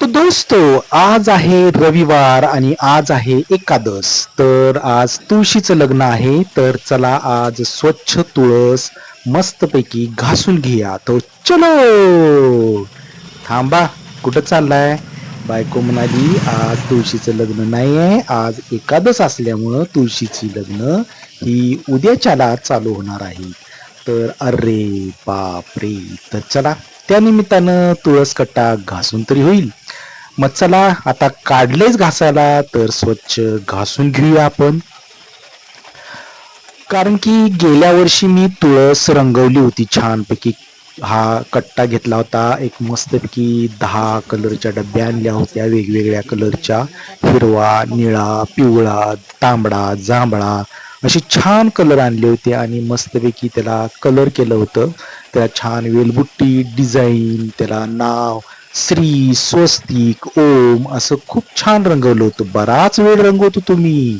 तो दोस्त आज आहे रविवार आणि आज आहे एकादस. तर आज तुळशीचं लग्न आहे तर चला आज स्वच्छ तुळस मस्तपैकी घासून घेऊया. तो चलो! थांबा कुठं चाललाय? बायको म्हणाली आज तुळशीचं लग्न नाही आहे आज एकादस असल्यामुळं तुळशीची लग्न ही उद्याच्याला चालू होणार आहे. तर अरे बापरे! तर चला त्या निमित्तानं तुळस कट्टा घासून तरी होईल. मग चला आता काढलेच घासायला तर स्वच्छ घासून घेऊया आपण. कारण की गेल्या वर्षी मी तुळस रंगवली होती छानपैकी. हा कट्टा घेतला होता एक मस्तपैकी दहा कलरच्या डब्या आणल्या होत्या वेगवेगळ्या कलरच्या. हिरवा निळा पिवळा तांबडा जांभळा असे छान कलर आणले होते आणि मस्तपैकी त्याला कलर केलं होतं. त्याला छान वेलबुट्टी डिझाईन त्याला नाव श्री स्वस्तिक ओम. असं खूप छान रंगवलं होतं. बराच वेळ रंगवत होतो मी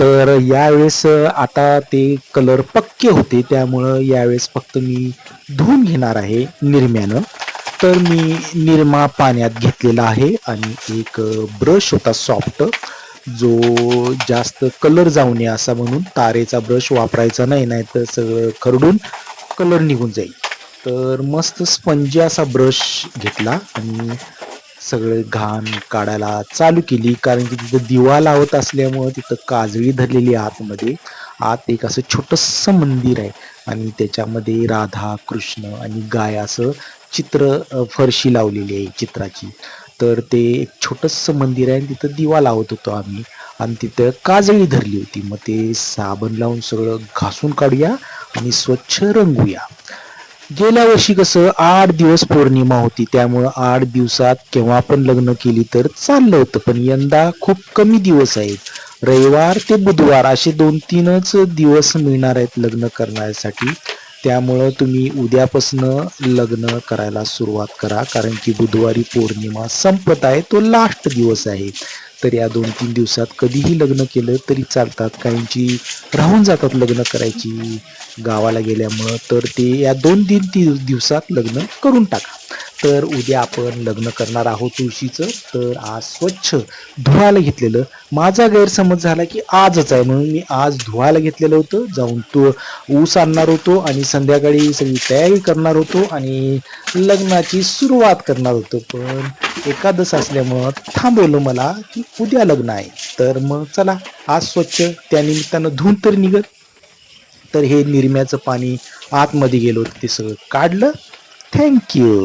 तर यावेळेस आता ते कलर पक्के होते. त्यामुळं यावेळेस फक्त मी धुवून घेणार आहे निरम्यानं. तर मी निरमा पाण्यात घेतलेला आहे आणि एक ब्रश होता सॉफ्ट. जो जास्त कलर जाऊ नये असा म्हणून तारेचा ब्रश वापरायचा नाही नाहीतर सगळं खरडून कलर निघून जाईल. तर मस्त स्पंजी असा ब्रश घेतला आणि सगळे घाण काढायला चालू केली. कारण की तिथं दिवा लावत असल्यामुळं तिथं काजळी धरलेली आहे आतमध्ये. आत एक असं छोटंसं मंदिर आहे. आणि त्याच्यामध्ये राधा कृष्ण आणि गाय असं चित्र फरशी लावलेली आहे चित्राची. तर ते एक छोटंसं मंदिर आहे आणि तिथं दिवा लावत होतो आम्ही. आणि तिथं काजळी धरली होती. मग ते साबण लावून सगळं घासून काढूया आणि स्वच्छ रंगूया. गेल्या वर्षी कसं आठ दिवस पौर्णिमा होती त्यामुळं आठ दिवसात केव्हा पण लग्न केली तर चाललं होतं. पण यंदा खूप कमी दिवस आहेत. रविवार ते बुधवार असे दोन तीनच दिवस मिळणार आहेत लग्न करण्यासाठी. त्यामुळं तुम्ही उद्यापासनं लग्न करायला सुरुवात करा. कारण की बुधवारी पौर्णिमा संपत आहे तो लास्ट दिवस आहे. तर या दोन तीन दिवसात कधीही लग्न केलं तरी चालतात. काहींची राहून जातात लग्न करायची. गावाला गेल्यामुळं तर ते या दोन तीन दिवसात लग्न करून टाका. तर उद्या आपण लग्न करणार आहोत तुळशीचं. तर आज स्वच्छ धुवायला घेतलेलं. माझा गैरसमज झाला की आजच आहे. म्हणून मी आज धुवायला घेतलेलं होतं. जाऊन तो ऊस आणणार होतो आणि संध्याकाळी सगळी तयारी करणार होतो आणि लग्नाची सुरुवात करणार होतो. पण एकादश असल्यामुळं थांबवलं मला की उद्या लग्न आहे. तर मग चला आज स्वच्छ त्या निमित्तानं धुवून तर निघत तर हे निरम्याचं पाणी आतमध्ये गेलो ते सगळं काढलं. थँक्यू